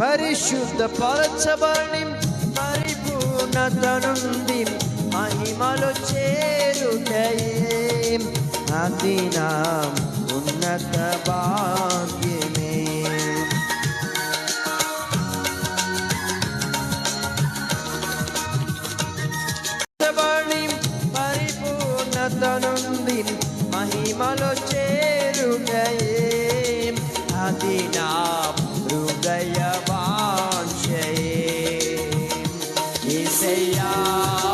పరిశుద్ధపరచబడి. పరిపూర్ణత నుండి మహిమలో చేరుటయే. అది నా ఉన్నత భాగ్యమే. పరిపూర్ణతనుంది. పరిపూర్ణత మహిమలో చేరుటయే. Yeah.